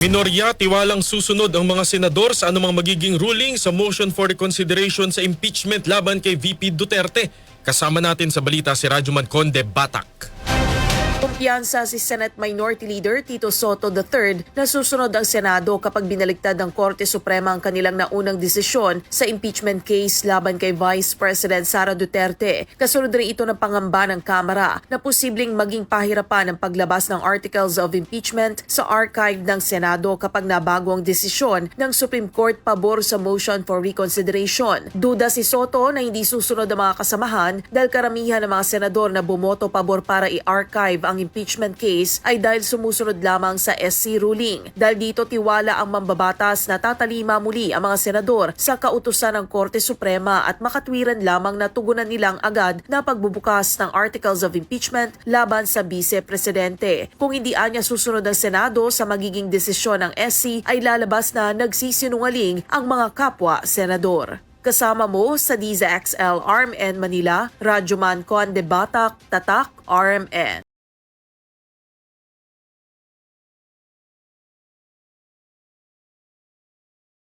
Minorya, tiwalang susunod ang mga senador sa anumang magiging ruling sa motion for reconsideration sa impeachment laban kay VP Duterte. Kasama natin sa balita si Rajuman Conde Batak. Kumpiyansa si Senate Minority Leader Tito Soto III na susunod ang Senado kapag binaliktad ng Korte Suprema ang kanilang naunang desisyon sa impeachment case laban kay Vice President Sara Duterte. Kasunod rin ito ng pangamba ng Kamara na posibleng maging pahirapan ang paglabas ng articles of impeachment sa archive ng Senado kapag nabago ang desisyon ng Supreme Court pabor sa motion for reconsideration. Duda si Soto na hindi susunod ang mga kasamahan dahil karamihan ng mga senador na bumoto pabor para i-archive ang impeachment case ay dahil sumusunod lamang sa SC ruling. Dahil dito tiwala ang mambabatas na tatalima muli ang mga senador sa kautusan ng Korte Suprema at makatwiran lamang na tugunan nilang agad na pagbubukas ng articles of impeachment laban sa vice-presidente. Kung hindi anya susunod ang Senado sa magiging desisyon ng SC ay lalabas na nagsisinungaling ang mga kapwa senador. Kasama mo sa Diza XL RMN Manila, Radyoman Conde Batak, Tatak, RMN.